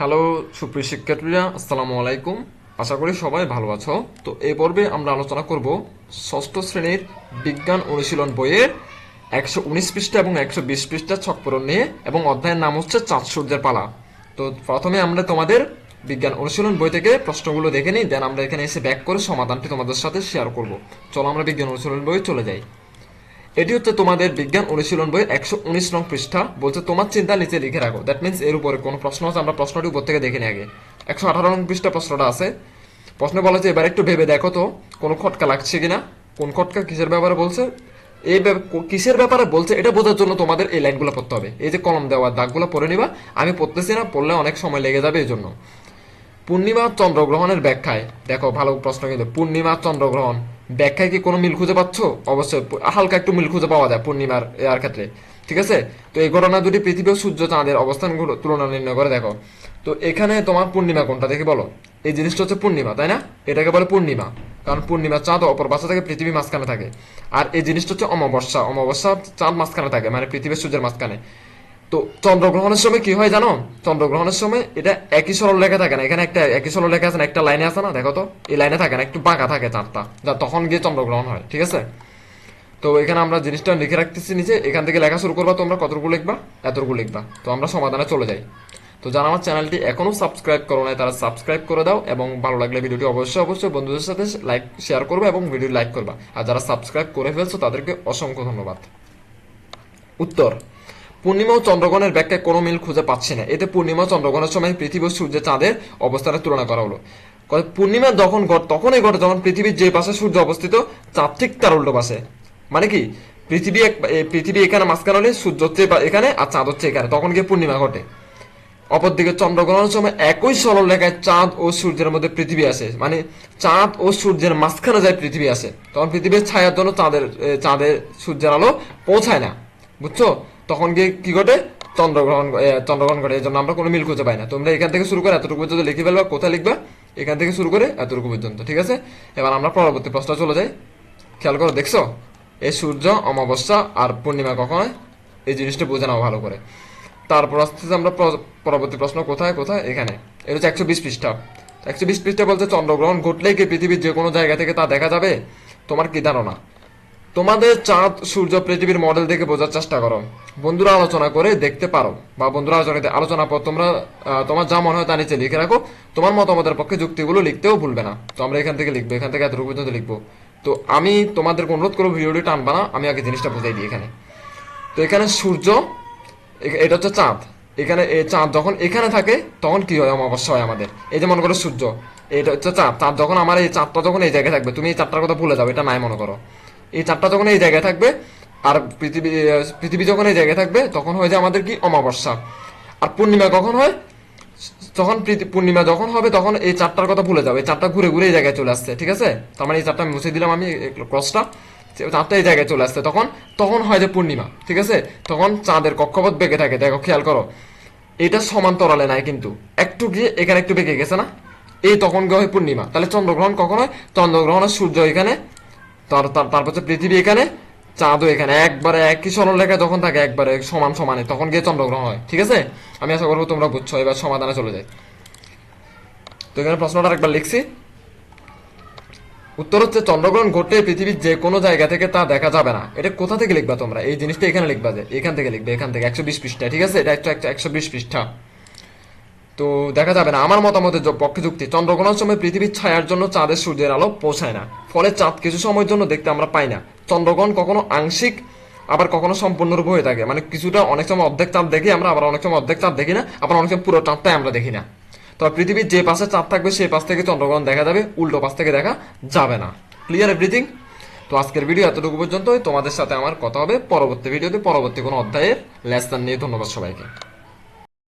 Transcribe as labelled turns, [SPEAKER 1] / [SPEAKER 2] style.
[SPEAKER 1] Hello সুপ্রিয় শিক্ষার্থীরা, আসসালামু আলাইকুম। আশা করি সবাই ভালো আছো। তো এই পর্বে আমরা আলোচনা করব ষষ্ঠ শ্রেণির বিজ্ঞান অনুশীলন বইয়ের একশো উনিশ পৃষ্ঠা এবং একশো বিশ পৃষ্ঠা ছকপূরণ নিয়ে এবং অধ্যায়ের নাম হচ্ছে চাঁদ সূর্যের পালা। তো প্রথমে আমরা তোমাদের বিজ্ঞান অনুশীলন বই থেকে প্রশ্নগুলো দেখে নিই, দেন আমরা এখানে এসে ব্যাক করে সমাধানটি তোমাদের সাথে শেয়ার করব। চলো আমরা বিজ্ঞান অনুশীলন বই চলে যাই। এটি হচ্ছে তোমাদের বিজ্ঞান অনুশীলন বইয়ের একশো উনিশ নং পৃষ্ঠা। বলছে, তোমার চিন্তা নিচে লিখে রাখো। দ্যাট মিনস এর উপরে কোনো প্রশ্ন আছে, আমরা প্রশ্নটি উপর থেকে দেখে নিই আগে। একশো আঠারো নং পৃষ্ঠা প্রশ্নটা আছে। প্রশ্ন বলা হচ্ছে এবার একটু ভেবে দেখো তো, কোনো খটকা লাগছে কিনা? কোন খটকা কিসের ব্যাপারে বলছে? এই কিসের ব্যাপারে বলছে, এটা বোঝার জন্য তোমাদের এই লাইনগুলো পড়তে হবে। এই যে কলম দেওয়া, দাগগুলো পড়ে নিবা। আমি পড়তেছি না, পড়লে অনেক সময় লেগে যাবে এই জন্য পূর্ণিমা চন্দ্রগ্রহণের ব্যাখ্যায়। দেখো, ভালো প্রশ্ন কিন্তু। পূর্ণিমা চন্দ্রগ্রহণ। ব্যাখ্যায় কি কোনো মিল খুঁজে পাচ্ছ? অবশ্যই হালকা একটু মিল খুঁজে পাওয়া যায় পূর্ণিমার এর ক্ষেত্রে, ঠিক আছে? তো এই ঘটনা দুটি পৃথিবী ও সূর্য চাঁদের অবস্থানগুলো তুলনা নির্ণয় করে দেখো। তো এখানে তোমার পূর্ণিমা কোনটা দেখে বলো? এই জিনিসটা হচ্ছে পূর্ণিমা, তাই না? এটাকে বলে পূর্ণিমা, কারণ পূর্ণিমা চাঁদ অপর পাশে থাকে পৃথিবী মাঝখানে থাকে। আর এই জিনিসটা হচ্ছে অমাবস্যা অমাবস্যা চাঁদ মাঝখানে থাকে মানে পৃথিবীর সূর্যের মাঝখানে। তো চন্দ্রগ্রহণের সময় কি হয় জানো? চন্দ্রগ্রহণের সময় এটা একই সরল লেখা থাকে না। এখানে একটা একই সরল লেখা আছে না, একটা লাইনে আছে না, দেখো তো। এই লাইনে থাকে না, একটু বাঁকা থাকে চাঁদটা। যা তখন গিয়ে চন্দ্রগ্রহণ হয়, ঠিক আছে? তো এখানে আমরা জিনিসটা লিখে রাখতেছি নিচে। এখান থেকে লেখা শুরু করবা তোমরা, কতটুকু লিখবা? এতটুকু লিখবা। তো আমরা সমাধানে চলে যাই। তো যারা আমার চ্যানেলটি এখনও সাবস্ক্রাইব করো নাই, তারা সাবস্ক্রাইব করে দাও এবং ভালো লাগলে ভিডিওটি অবশ্যই অবশ্যই বন্ধুদের সাথে লাইক, শেয়ার করবে এবং ভিডিও লাইক করবা। আর যারা সাবস্ক্রাইব করে ফেলছো, তাদেরকে অসংখ্য ধন্যবাদ। উত্তর। পূর্ণিমা ও চন্দ্রগ্রহণের ব্যাখ্যায় কোনো মিল খুঁজে পাচ্ছি না। এতে পূর্ণিমা ও চন্দ্রগ্রহণের সময় পৃথিবী ও সূর্যের চাঁদের অবস্থানের তুলনা করা হলো। পূর্ণিমা যখন ঘট- তখনই ঘটে যখন পৃথিবীর যে পাশে সূর্য অবস্থিত চাঁদ ঠিক তার উল্টো পাশে। মানে কি? পৃথিবী এক পৃথিবী এখানে মাঝখানে হলে সূর্য হচ্ছে এখানে আর চাঁদ হচ্ছে এখানে। তখন গিয়ে পূর্ণিমা ঘটে। অপরদিকে চন্দ্রগ্রহণের সময় একই সরল রেখায় চাঁদ ও সূর্যের মধ্যে পৃথিবী আসে। মানে চাঁদ ও সূর্যের মাঝখানে যায় পৃথিবী আসে। তখন পৃথিবীর ছায়ার জন্য চাঁদের চাঁদের সূর্যের আলো পৌঁছায় না। বুঝছ? তখন গিয়ে কি ঘটে? চন্দ্রগ্রহণ চন্দ্রগ্রহণ ঘটে। এই জন্য আমরা কোনো মিল খুঁজে পাই না। তোমরা এখান থেকে শুরু করে এতটুকু পর্যন্ত লিখে ফেলবা, কোথায় লিখবা, এখান থেকে শুরু করে এতটুকু পর্যন্ত, ঠিক আছে? এবার আমরা পরবর্তী প্রশ্ন চলে যাই। খেয়াল করো, দেখছ? এই সূর্য, অমাবস্যা আর পূর্ণিমা কখন এই জিনিসটা বোঝে নাও ভালো করে। তারপর আস্তে আস্তে আমরা পরবর্তী প্রশ্ন, কোথায় কোথায়? এখানে। এটা হচ্ছে একশো বিশ পৃষ্ঠা। একশো বিশ পৃষ্ঠা বলতে চন্দ্রগ্রহণ ঘটলেই কি পৃথিবীর যে কোনো জায়গা থেকে তা দেখা যাবে? তোমার কি ধারণা? তোমাদের চাঁদ, সূর্য, পৃথিবীর মডেল দেখে বোঝার চেষ্টা করো। বন্ধুরা আলোচনা করে দেখতে পারো, বা বন্ধুরা আলোচনা আলোচনা পর তোমরা তোমার যা মনে হয় তা নিচে লিখে রাখো। তোমার মতামতের পক্ষে যুক্তিগুলো লিখতেও ভুলবে না। তো আমরা এখান থেকে লিখব, এখান থেকে এতটুকু পর্যন্ত লিখব। তো আমি তোমাদেরকে অনুরোধ করব, ভিডিওটি টানবা না, আমি আগে জিনিসটা বুঝাই দিই এখানে। তো এখানে সূর্য এটা হচ্ছে চাঁদ। এখানে এই চাঁদ যখন এখানে থাকে, তখন কি হয়? অমাবস্যা হয় আমাদের। এই যে মনে করো সূর্য, এটা হচ্ছে চাঁদ। চাঁদ যখন আমার এই চাঁদটা যখন এই জায়গায় থাকবে, তুমি এই চাঁদটার কথা ভুলে যাবে এটা নাই মনে করো। এই চাঁদটা যখন এই জায়গায় থাকবে, আর পৃথিবী পৃথিবী যখন এই জায়গায় থাকবে, তখন হয়ে যায় আমাদের কি? অমাবস্যা। আর পূর্ণিমা কখন হয়? যখন পূর্ণিমা যখন হবে, তখন এই চারটার কথা ভুলে যাবে। চারটা ঘুরে ঘুরে এই জায়গায় চলে আসছে, ঠিক আছে? তার মানে এই চারটা মুছে দিলাম আমি ক্রসটা চাঁদটা এই জায়গায় চলে আসছে, তখন তখন হয় যে পূর্ণিমা, ঠিক আছে? তখন চাঁদের কক্ষপথ বেঁকে থাকে, দেখো, খেয়াল করো। এটা সমান্তরালে নাই কিন্তু। একটু গিয়ে এখানে একটু বেঁকে গেছে না? এই তখন গিয়ে হয় পূর্ণিমা। তাহলে চন্দ্রগ্রহণ কখন হয়? চন্দ্রগ্রহণের সূর্য এখানে তার তার- তারপর হচ্ছে পৃথিবী এখানে, চাঁদও এখানে। একবারে একই সরল রেখা যখন থাকে, একবারে সমান সমানে, তখন গিয়ে চন্দ্রগ্রহণ হয়, ঠিক আছে? আমি আশা করব তোমরা বুঝছ, এবার সমাধানে চলে যাই। তো এখানে প্রশ্নটা একবার লিখছি। উত্তর হচ্ছে, চন্দ্রগ্রহণ ঘটলে পৃথিবীর যে কোনো জায়গা থেকে তা দেখা যাবে না। এটা কোথা থেকে লিখবা তোমরা? এই জিনিসটা এখানে লিখবা যে, এখান থেকে লিখবে, এখান থেকে। একশো বিশ পৃষ্ঠা ঠিক আছে? এটা একটা একশো বিশ পৃষ্ঠা। তো দেখা যাবে না। আমার মতামতের পক্ষে যুক্তি। চন্দ্রগ্রহণের সময় পৃথিবীর ছায়ার জন্য চাঁদের সূর্যের আলো পৌঁছায় না। ফলে চাঁদ কিছু সময়ের জন্য দেখতে আমরা পাই না। চন্দ্রগ্রহণ কখনো আংশিক, আবার কখনো সম্পূর্ণরূপে হয়ে থাকে। মানে কিছুটা অনেক সময় অর্ধেক চাঁদ দেখি আমরা, আবার অনেক সময় অর্ধেক চাঁদ দেখি না, আবার অনেক সময় পুরো চাঁদটাই আমরা দেখি না। তো পৃথিবীর যে পাশে চাঁদ থাকবে, সেই পাশ থেকে চন্দ্রগ্রহণ দেখা যাবে, উল্টো পাশ থেকে দেখা যাবে না। ক্লিয়ার এভরিথিং তো আজকের ভিডিও এতটুকু পর্যন্তই। তোমাদের সাথে আমার কথা হবে। পরবর্তী ভিডিওতে পরবর্তী কোনো অধ্যায়ের লেসন নিয়ে। ধন্যবাদ সবাইকে।